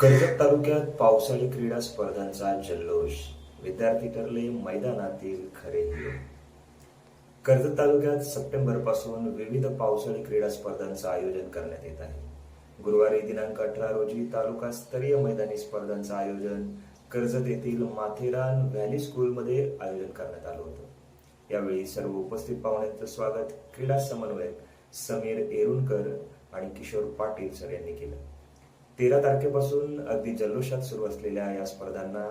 कर्जत तालुक्यात पावसाळी क्रीडा स्पर्धांचा जल्लोष. विद्यार्थी ठरले मैदानातील खरे हिरो. कर्जत तालुक्यात सप्टेंबरपासून विविध पावसाळी क्रीडा स्पर्धांचं आयोजन करण्यात येत आहे. गुरुवारी दिनांक अठरा रोजी तालुका स्तरीय मैदानी स्पर्धांचं आयोजन कर्जत येथील माथेरान व्हॅली स्कूलमध्ये आयोजन करण्यात आलं होतं. यावेळी सर्व उपस्थित पाहुण्यांचं स्वागत क्रीडा समन्वयक समीर एरुणकर आणि किशोर पाटील सर यांनी केलं. तेरा तारखेपासून अगदी जल्लोषात सुरू असलेल्या या स्पर्धांना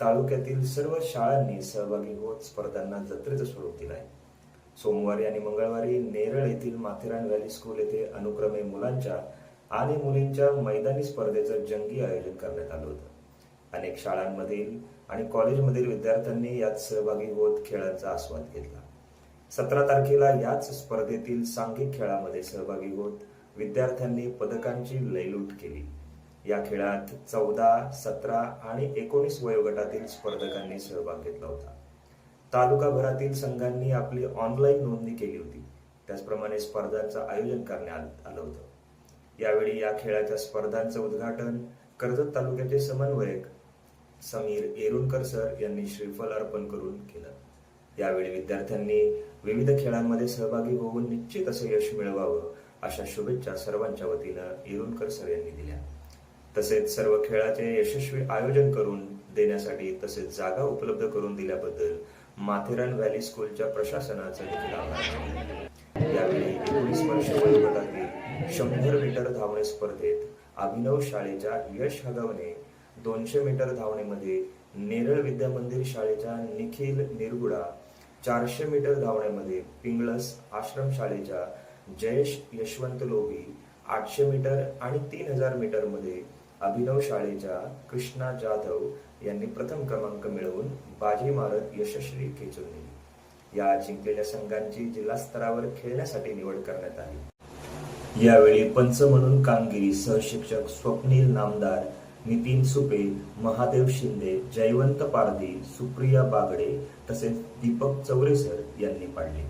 तालुक्यातील सर्व शाळांनी सहभागी होत स्पर्धांना जत्रेचं स्वरूप दिलं आहे सोमवारी आणि मंगळवारी नेरळ येथील माथेरान व्हॅली स्कूल येथे अनुक्रमे मुलांच्या आणि मुलींच्या मैदानी स्पर्धेचं जंगी आयोजन करण्यात आलं होतं. अनेक शाळांमधील आणि कॉलेजमधील विद्यार्थ्यांनी यात सहभागी होत खेळांचा आस्वाद घेतला. सतरा तारखेला याच स्पर्धेतील सांघिक खेळामध्ये सहभागी होत विद्यार्थ्यांनी पदकांची लयलूट केली. या खेळात चौदा सतरा आणि एकोणीस वयोगटातील स्पर्धकांनी सहभाग घेतला होता. तालुकाभरातील संघांनी आपली ऑनलाईन नोंदणी केली होती. त्याचप्रमाणे स्पर्धांचं आयोजन करण्यात आलं होतं. यावेळी या खेळाच्या स्पर्धांचं उद्घाटन कर्जत तालुक्याचे समन्वयक समीर एरुनकर सर यांनी श्रीफल अर्पण करून केलं. यावेळी विद्यार्थ्यांनी विविध खेळांमध्ये सहभागी होऊन निश्चित असं यश मिळवावं अशा शुभेच्छा सर्वांच्या वतीनं येरुणकर सर यांनी दिल्या. तसेच सर्व खेळाचे यशस्वी आयोजन करून देण्यासाठी तसेच जागा उपलब्ध करून दिल्याबद्दल माथेरान व्हॅली स्कूलच्या प्रशासनाचा देखील आभार यावेळी एकोणीस वर्ष वयोगटातील शंभर मीटर धावणे स्पर्धेत अभिनव शाळेच्या यश हगवणे दोनशे मीटर धावणेमध्ये नेरळ विद्या मंदिर शाळेच्या निखिल निरगुडा चारशे मीटर धावण्यामध्ये पिंगळस आश्रम शाळेच्या जयेश यशवंत लोभी आठशे मीटर आणि तीन हजार मीटरमध्ये अभिनव शाळेच्या कृष्णा जाधव यांनी प्रथम क्रमांक मिळवून बाजी मारत यशस्वी खेचून दिली. या जिंकलेल्या संघांची जिल्हा स्तरावर खेळण्यासाठी निवड करण्यात आली. यावेळी पंच म्हणून कामगिरी सहशिक्षक स्वप्नील नामदार नितीन सुपे महादेव शिंदे जयवंत पारधी सुप्रिया बागडे तसेच दीपक चौरेसर यांनी पाडले.